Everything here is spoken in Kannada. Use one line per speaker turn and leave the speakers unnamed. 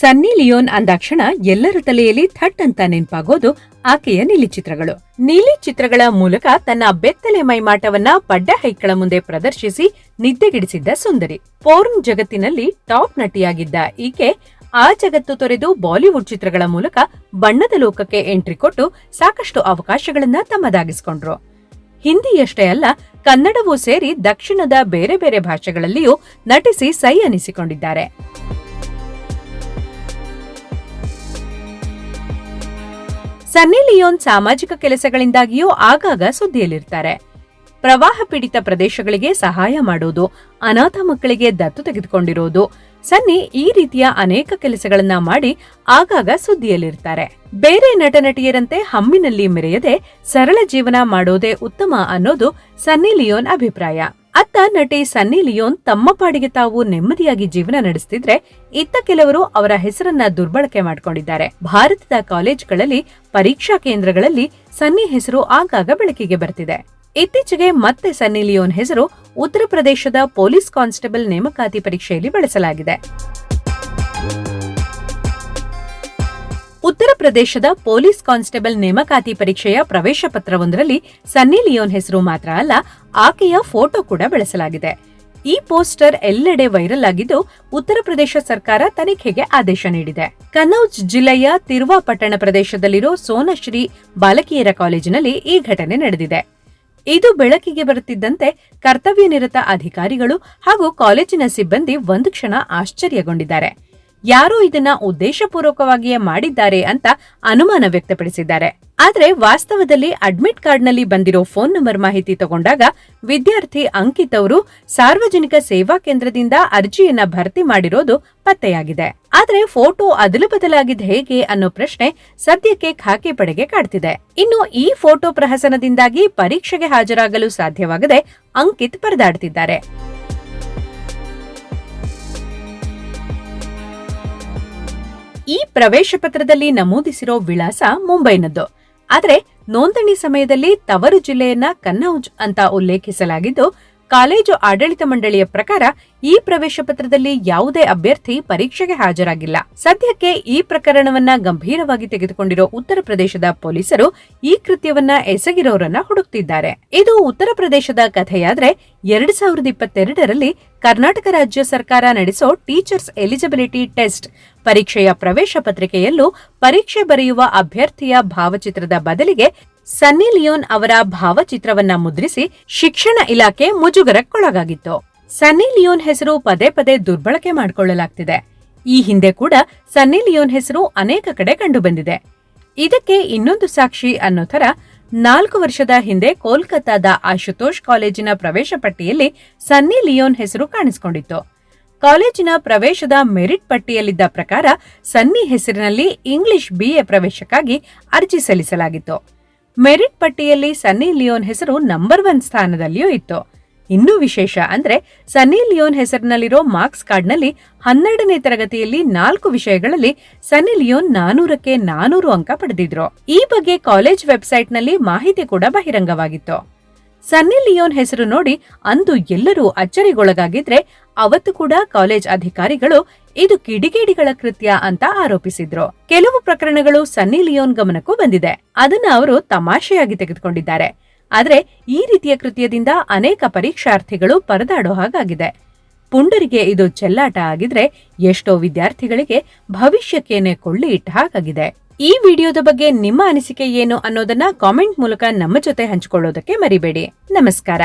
ಸನ್ನಿ ಲಿಯೋನ್ ಅಂದಾಕ್ಷಣ ಎಲ್ಲರ ತಲೆಯಲ್ಲಿ ಥಟ್ ಅಂತ ನೆನ್ಪಾಗೋದು ಆಕೆಯ ನೀಲಿ ಚಿತ್ರಗಳು. ನೀಲಿ ಚಿತ್ರಗಳ ಮೂಲಕ ತನ್ನ ಬೆತ್ತಲೆ ಮೈಮಾಟವನ್ನ ಪಡ್ಡ ಹೈಕ್ಗಳ ಮುಂದೆ ಪ್ರದರ್ಶಿಸಿ ನಿದ್ದೆಗಿಡಿಸಿದ್ದ ಸುಂದರಿ. ಪೋರ್ನ್ ಜಗತ್ತಿನಲ್ಲಿ ಟಾಪ್ ನಟಿಯಾಗಿದ್ದ ಈಕೆ ಆ ಜಗತ್ತು ತೊರೆದು ಬಾಲಿವುಡ್ ಚಿತ್ರಗಳ ಮೂಲಕ ಬಣ್ಣದ ಲೋಕಕ್ಕೆ ಎಂಟ್ರಿ ಕೊಟ್ಟು ಸಾಕಷ್ಟು ಅವಕಾಶಗಳನ್ನ ತಮ್ಮದಾಗಿಸಿಕೊಂಡ್ರು. ಹಿಂದಿಯಷ್ಟೇ ಅಲ್ಲ, ಕನ್ನಡವೂ ಸೇರಿ ದಕ್ಷಿಣದ ಬೇರೆ ಬೇರೆ ಭಾಷೆಗಳಲ್ಲಿಯೂ ನಟಿಸಿ ಸೈ ಅನಿಸಿಕೊಂಡಿದ್ದಾರೆ. ಸನ್ನಿ ಲಿಯೋನ್ ಸಾಮಾಜಿಕ ಕೆಲಸಗಳಿಂದಾಗಿಯೂ ಆಗಾಗ ಸುದ್ದಿಯಲ್ಲಿರ್ತಾರೆ. ಪ್ರವಾಹ ಪೀಡಿತ ಪ್ರದೇಶಗಳಿಗೆ ಸಹಾಯ ಮಾಡೋದು, ಅನಾಥ ಮಕ್ಕಳಿಗೆ ದತ್ತು ತೆಗೆದುಕೊಂಡಿರೋದು, ಸನ್ನಿ ಈ ರೀತಿಯ ಅನೇಕ ಕೆಲಸಗಳನ್ನ ಮಾಡಿ ಆಗಾಗ ಸುದ್ದಿಯಲ್ಲಿರ್ತಾರೆ. ಬೇರೆ ನಟ ನಟಿಯರಂತೆ ಹಮ್ಮಿನಲ್ಲಿ ಮೆರೆಯದೆ ಸರಳ ಜೀವನ ಮಾಡೋದೇ ಉತ್ತಮ ಅನ್ನೋದು ಸನ್ನಿ ಲಿಯೋನ್ ಅಭಿಪ್ರಾಯ. ಅತ್ತ ನಟಿ ಸನ್ನಿ ಲಿಯೋನ್ ತಮ್ಮ ಪಾಡಿಗೆ ತಾವು ನೆಮ್ಮದಿಯಾಗಿ ಜೀವನ ನಡೆಸ್ತಿದ್ರೆ ಇತ್ತ ಕೆಲವರು ಅವರ ಹೆಸರನ್ನ ದುರ್ಬಳಕೆ ಮಾಡಿಕೊಂಡಿದ್ದಾರೆ. ಭಾರತದ ಕಾಲೇಜ್ಗಳಲ್ಲಿ ಪರೀಕ್ಷಾ ಕೇಂದ್ರಗಳಲ್ಲಿ ಸನ್ನಿ ಹೆಸರು ಆಗಾಗ ಬೆಳಕಿಗೆ ಬರ್ತಿದೆ. ಇತ್ತೀಚೆಗೆ ಮತ್ತೆ ಸನ್ನಿ ಲಿಯೋನ್ ಹೆಸರು ಉತ್ತರ ಪ್ರದೇಶದ ಪೊಲೀಸ್ ಕಾನ್ಸ್ಟೇಬಲ್ ನೇಮಕಾತಿ ಪರೀಕ್ಷೆಯಲ್ಲಿ ಬಳಸಲಾಗಿದೆ. ಉತ್ತರ ಪ್ರದೇಶದ ಪೊಲೀಸ್ ಕಾನ್ಸ್ಟೇಬಲ್ ನೇಮಕಾತಿ ಪರೀಕ್ಷೆಯ ಪ್ರವೇಶ ಪತ್ರವೊಂದರಲ್ಲಿ ಸನ್ನಿ ಲಿಯೋನ್ ಹೆಸರು ಮಾತ್ರ ಅಲ್ಲ, ಆಕೆಯ ಫೋಟೋ ಕೂಡ ಬಳಸಲಾಗಿದೆ. ಈ ಪೋಸ್ಟರ್ ಎಲ್ಲೆಡೆ ವೈರಲ್ ಆಗಿದ್ದು, ಉತ್ತರ ಪ್ರದೇಶ ಸರ್ಕಾರ ತನಿಖೆಗೆ ಆದೇಶ ನೀಡಿದೆ. ಕನೌಜ್ ಜಿಲ್ಲೆಯ ತಿರುವಾ ಪಟ್ಟಣ ಪ್ರದೇಶದಲ್ಲಿರೋ ಸೋನಶ್ರೀ ಬಾಲಕಿಯರ ಕಾಲೇಜಿನಲ್ಲಿ ಈ ಘಟನೆ ನಡೆದಿದೆ. ಇದು ಬೆಳಕಿಗೆ ಬರುತ್ತಿದ್ದಂತೆ ಕರ್ತವ್ಯ ನಿರತ ಅಧಿಕಾರಿಗಳು ಹಾಗೂ ಕಾಲೇಜಿನ ಸಿಬ್ಬಂದಿ ಒಂದು ಕ್ಷಣ ಆಶ್ಚರ್ಯಗೊಂಡಿದ್ದಾರೆ. ಯಾರೋ ಇದನ್ನ ಉದ್ದೇಶಪೂರ್ವಕವಾಗಿಯೇ ಮಾಡಿದ್ದಾರೆ ಅಂತ ಅನುಮಾನ ವ್ಯಕ್ತಪಡಿಸಿದ್ದಾರೆ. ಆದ್ರೆ ವಾಸ್ತವದಲ್ಲಿ ಅಡ್ಮಿಟ್ ಕಾರ್ಡ್ನಲ್ಲಿ ಬಂದಿರೋ ಫೋನ್ ನಂಬರ್ ಮಾಹಿತಿ ತಗೊಂಡಾಗ ವಿದ್ಯಾರ್ಥಿ ಅಂಕಿತ್ ಅವರು ಸಾರ್ವಜನಿಕ ಸೇವಾ ಕೇಂದ್ರದಿಂದ ಅರ್ಜಿಯನ್ನ ಭರ್ತಿ ಮಾಡಿರೋದು ಪತ್ತೆಯಾಗಿದೆ. ಆದ್ರೆ ಫೋಟೋ ಅದಲು ಬದಲಾಗಿದ್ ಹೇಗೆ ಅನ್ನೋ ಪ್ರಶ್ನೆ ಸದ್ಯಕ್ಕೆ ಖಾಕಿ ಪಡೆಗೆ ಕಾಡ್ತಿದೆ. ಇನ್ನು ಈ ಫೋಟೋ ಪ್ರಹಸನದಿಂದಾಗಿ ಪರೀಕ್ಷೆಗೆ ಹಾಜರಾಗಲು ಸಾಧ್ಯವಾಗದೆ ಅಂಕಿತ್ ಪರದಾಡ್ತಿದ್ದಾರೆ. ಈ ಪ್ರವೇಶ ಪತ್ರದಲ್ಲಿ ನಮೂದಿಸಿರೋ ವಿಳಾಸ ಮುಂಬೈನದ್ದು. ಆದರೆ ನೋಂದಣಿ ಸಮಯದಲ್ಲಿ ತವರು ಜಿಲ್ಲೆಯನ್ನ ಕನ್ನೌಜ್ ಅಂತ ಉಲ್ಲೇಖಿಸಲಾಗಿದ್ದು ಕಾಲೇಜು ಆಡಳಿತ ಮಂಡಳಿಯ ಪ್ರಕಾರ ಈ ಪ್ರವೇಶ ಪತ್ರದಲ್ಲಿ ಯಾವುದೇ ಅಭ್ಯರ್ಥಿ ಪರೀಕ್ಷೆಗೆ ಹಾಜರಾಗಿಲ್ಲ. ಸದ್ಯಕ್ಕೆ ಈ ಪ್ರಕರಣವನ್ನ ಗಂಭೀರವಾಗಿ ತೆಗೆದುಕೊಂಡಿರೋ ಉತ್ತರ ಪ್ರದೇಶದ ಪೊಲೀಸರು ಈ ಕೃತ್ಯವನ್ನ ಎಸಗಿರೋರನ್ನ ಹುಡುಕ್ತಿದ್ದಾರೆ. ಇದು ಉತ್ತರ ಪ್ರದೇಶದ ಕಥೆಯಾದ್ರೆ ಎರಡ್ ಸಾವಿರದ ಇಪ್ಪತ್ತೆರಡರಲ್ಲಿ ಕರ್ನಾಟಕ ರಾಜ್ಯ ಸರ್ಕಾರ ನಡೆಸೋ ಟೀಚರ್ಸ್ ಎಲಿಜಿಬಿಲಿಟಿ ಟೆಸ್ಟ್. ಪರೀಕ್ಷೆಯ ಪ್ರವೇಶ ಪತ್ರಿಕೆಯಲ್ಲೂ ಪರೀಕ್ಷೆ ಬರೆಯುವ ಅಭ್ಯರ್ಥಿಯ ಭಾವಚಿತ್ರದ ಬದಲಿಗೆ ಸನ್ನಿ ಲಿಯೋನ್ ಅವರ ಭಾವಚಿತ್ರವನ್ನ ಮುದ್ರಿಸಿ ಶಿಕ್ಷಣ ಇಲಾಖೆ ಮುಜುಗರಕ್ಕೊಳಗಾಗಿತ್ತು. ಸನ್ನಿ ಲಿಯೋನ್ ಹೆಸರು ಪದೇ ಪದೇ ದುರ್ಬಳಕೆ ಮಾಡಿಕೊಳ್ಳಲಾಗ್ತಿದೆ. ಈ ಹಿಂದೆ ಕೂಡ ಸನ್ನಿ ಲಿಯೋನ್ ಹೆಸರು ಅನೇಕ ಕಡೆ ಕಂಡುಬಂದಿದೆ. ಇದಕ್ಕೆ ಇನ್ನೊಂದು ಸಾಕ್ಷಿ ಅನ್ನೋ ಥರ ನಾಲ್ಕು ವರ್ಷದ ಹಿಂದೆ ಕೋಲ್ಕತ್ತಾದ ಆಶುತೋಷ್ ಕಾಲೇಜಿನ ಪ್ರವೇಶ ಪಟ್ಟಿಯಲ್ಲಿ ಸನ್ನಿ ಲಿಯೋನ್ ಹೆಸರು ಕಾಣಿಸಿಕೊಂಡಿತ್ತು. ಕಾಲೇಜಿನ ಪ್ರವೇಶದ ಮೆರಿಟ್ ಪಟ್ಟಿಯಲ್ಲಿದ್ದ ಪ್ರಕಾರ ಸನ್ನಿ ಹೆಸರಿನಲ್ಲಿ ಇಂಗ್ಲಿಷ್ ಬಿಎ ಪ್ರವೇಶಕ್ಕಾಗಿ ಅರ್ಜಿ ಸಲ್ಲಿಸಲಾಗಿತ್ತು. ಮೆರಿಟ್ ಪಟ್ಟಿಯಲ್ಲಿ ಸನ್ನಿ ಲಿಯೋನ್ ಹೆಸರು ನಂಬರ್ ಒನ್ ಸ್ಥಾನದಲ್ಲಿಯೂ ಇತ್ತು. ಇನ್ನೂ ವಿಶೇಷ ಅಂದ್ರೆ ಸನ್ನಿ ಲಿಯೋನ್ ಹೆಸರಿನಲ್ಲಿರೋ ಮಾರ್ಕ್ಸ್ ಕಾರ್ಡ್ನಲ್ಲಿ ಹನ್ನೆರಡನೇ ತರಗತಿಯಲ್ಲಿ ನಾಲ್ಕು ವಿಷಯಗಳಲ್ಲಿ ಸನ್ನಿ ಲಿಯೋನ್ ನಾನೂರಕ್ಕೆ ನಾನೂರು ಅಂಕ ಪಡೆದಿದ್ರು. ಈ ಬಗ್ಗೆ ಕಾಲೇಜ್ ವೆಬ್ಸೈಟ್ನಲ್ಲಿ ಮಾಹಿತಿ ಕೂಡ ಬಹಿರಂಗವಾಗಿತ್ತು. ಸನ್ನಿ ಲಿಯೋನ್ ಹೆಸರು ನೋಡಿ ಅಂದು ಎಲ್ಲರೂ ಅಚ್ಚರಿಗೊಳಗಾಗಿದ್ರೆ ಅವತ್ತು ಕೂಡ ಕಾಲೇಜ್ ಅಧಿಕಾರಿಗಳು ಇದು ಕಿಡಿಗೇಡಿಗಳ ಕೃತ್ಯ ಅಂತ ಆರೋಪಿಸಿದ್ರು. ಕೆಲವು ಪ್ರಕರಣಗಳು ಸನ್ನಿ ಲಿಯೋನ್ ಗಮನಕ್ಕೂ ಬಂದಿದೆ. ಅದನ್ನ ಅವರು ತಮಾಷೆಯಾಗಿ ತೆಗೆದುಕೊಂಡಿದ್ದಾರೆ. ಆದ್ರೆ ಈ ರೀತಿಯ ಕೃತ್ಯದಿಂದ ಅನೇಕ ಪರೀಕ್ಷಾರ್ಥಿಗಳು ಪರದಾಡೋ ಹಾಗಾಗಿದೆ. ಪುಂಡರಿಗೆ ಇದು ಚೆಲ್ಲಾಟ ಆಗಿದ್ರೆ ಎಷ್ಟೋ ವಿದ್ಯಾರ್ಥಿಗಳಿಗೆ ಭವಿಷ್ಯಕ್ಕೇನೆ ಕೊಳ್ಳಿ ಇಟ್ಟ ಹಾಗಾಗಿದೆ. ಈ ವಿಡಿಯೋದ ಬಗ್ಗೆ ನಿಮ್ಮ ಅನಿಸಿಕೆ ಏನು ಅನ್ನೋದನ್ನ ಕಾಮೆಂಟ್ ಮೂಲಕ ನಮ್ಮ ಜೊತೆ ಹಂಚಿಕೊಳ್ಳೋದಕ್ಕೆ ಮರಿಬೇಡಿ. ನಮಸ್ಕಾರ.